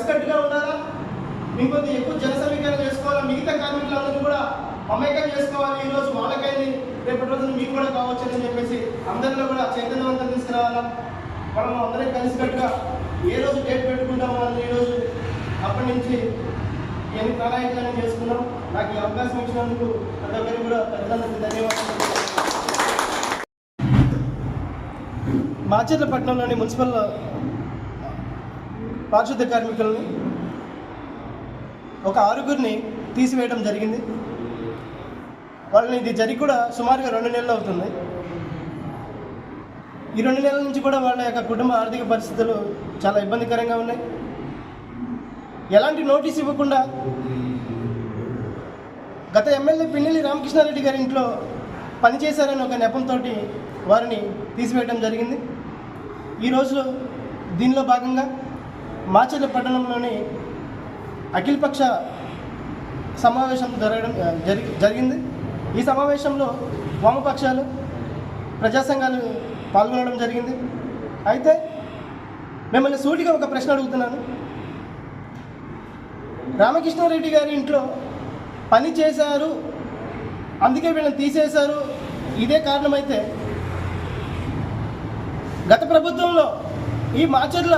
కలిసికట్టుగా ఉండాలా ఇంకొద్ది ఎక్కువ జన సమీకరణ చేసుకోవాలా? మిగతా కార్మికులందరూ కూడా మమేకం చేసుకోవాలి ఈరోజు వాళ్ళకైంది రేపటి రోజున మీకు కూడా కావచ్చు అని చెప్పేసి అందరిలో కూడా చైతన్యవంతం తీసుకురావాలా? మనం అందరం కలిసికట్టుగా ఏ రోజు డేట్ పెట్టుకుంటామో అందరూ ఈరోజు అప్పటి నుంచి నేను ప్రణాళికలను చేసుకున్నాం. నాకు ఈ అవకాశం ఇచ్చినందుకు ప్రతి ఒక్కరికి కూడా తల్లిదండ్రులకు ధన్యవాదాలు. మాచర్లపట్నంలోని మున్సిపల్ పారిశుద్ధ కార్మికులని ఒక ఆరుగురిని తీసివేయడం జరిగింది. వాళ్ళని ఇది జరిగి కూడా సుమారుగా రెండు నెలలు అవుతుంది. ఈ రెండు నెలల నుంచి కూడా వాళ్ళ యొక్క కుటుంబ ఆర్థిక పరిస్థితులు చాలా ఇబ్బందికరంగా ఉన్నాయి. ఎలాంటి నోటీస్ ఇవ్వకుండా గత ఎమ్మెల్యే పిన్నెల్లి రామకృష్ణారెడ్డి గారి ఇంట్లో పనిచేశారని ఒక నెపంతో వారిని తీసివేయడం జరిగింది. ఈ రోజు దీనిలో భాగంగా మాచర్ల పట్టణంలోని అఖిలపక్ష సమావేశం జరగడం జరిగి జరిగింది. ఈ సమావేశంలో వామపక్షాలు ప్రజా సంఘాలు పాల్గొనడం జరిగింది. అయితే మిమ్మల్ని సూటిగా ఒక ప్రశ్న అడుగుతున్నాను. రామకృష్ణారెడ్డి గారి ఇంట్లో పని చేశారు అందుకే వీళ్ళని తీసేశారు. ఇదే కారణమైతే గత ప్రభుత్వంలో ఈ మాచర్ల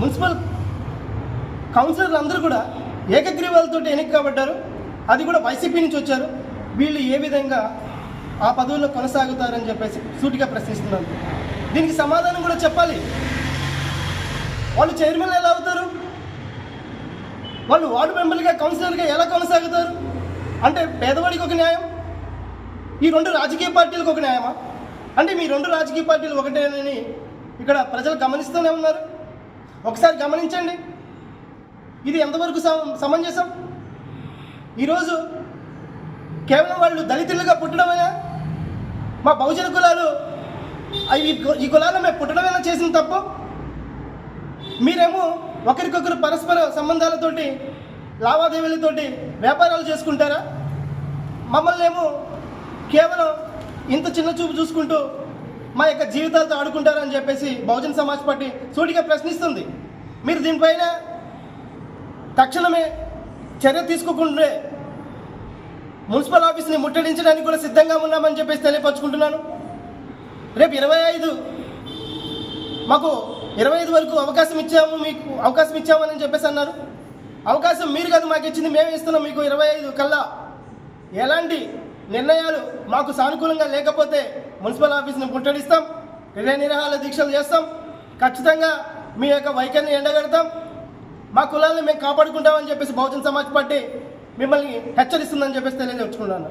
మున్సిపల్ కౌన్సిలర్లు అందరూ కూడా ఏకగ్రీవాలతో ఎన్నిక కాబడ్డారు అది కూడా వైసీపీ నుంచి వచ్చారు. వీళ్ళు ఏ విధంగా ఆ పదవుల్లో కొనసాగుతారని చెప్పేసి సూటిగా ప్రశ్నిస్తున్నాను దీనికి సమాధానం కూడా చెప్పాలి. వాళ్ళు చైర్మన్ ఎలా అవుతారు? వాళ్ళు వార్డు మెంబర్లుగా కౌన్సిలర్గా ఎలా కొనసాగుతారు? అంటే పేదవాడికి ఒక న్యాయం ఈ రెండు రాజకీయ పార్టీలకు ఒక న్యాయమా? అంటే మీ రెండు రాజకీయ పార్టీలు ఒకటేనని ఇక్కడ ప్రజలు గమనిస్తూనే ఉన్నారు. ఒకసారి గమనించండి. ఇది ఎంతవరకు సమ- సమంజసం? ఈరోజు కేవలం వాళ్ళు దళితులుగా పుట్టడమేనా మా బహుజన కులాలు అవి ఈ కులాలు మేము పుట్టడమేనా చేసిన తప్పు మీరేమో ఒకరికొకరు పరస్పర సంబంధాలతోటి లావాదేవీలతోటి వ్యాపారాలు చేసుకుంటారా? మమ్మల్ని ఏమో కేవలం ఇంత చిన్న చూపు చూసుకుంటూ మా యొక్క జీవితాలతో ఆడుకుంటారని చెప్పేసి బహుజన సమాజ్ పార్టీ సూటిగా ప్రశ్నిస్తుంది. మీరు దీనిపైన తక్షణమే చర్య తీసుకోకుండా మున్సిపల్ ఆఫీస్ని ముట్టడించడానికి కూడా సిద్ధంగా ఉన్నామని చెప్పేసి తెలియపరచుకుంటున్నాను. రేపు ఇరవై ఐదు మాకు ఇరవై ఐదు వరకు అవకాశం ఇచ్చాము మీకు అవకాశం ఇచ్చామని చెప్పేసి అన్నారు. అవకాశం మీరు కాదు మాకు ఇచ్చింది మేమే ఇస్తున్నాం మీకు ఇరవై ఐదు కల్లా. ఎలాంటి నిర్ణయాలు మాకు సానుకూలంగా లేకపోతే మున్సిపల్ ఆఫీస్ని ముట్టడిస్తాం రిలే నిరాహాల దీక్షలు చేస్తాం ఖచ్చితంగా మీ యొక్క వైఖరిని ఎండగడతాం. మా కులాలను మేము కాపాడుకుంటామని చెప్పేసి బహుజన సమాజ్ పార్టీ మిమ్మల్ని హెచ్చరిస్తుందని చెప్పేసి తెలియజేసుకున్నాను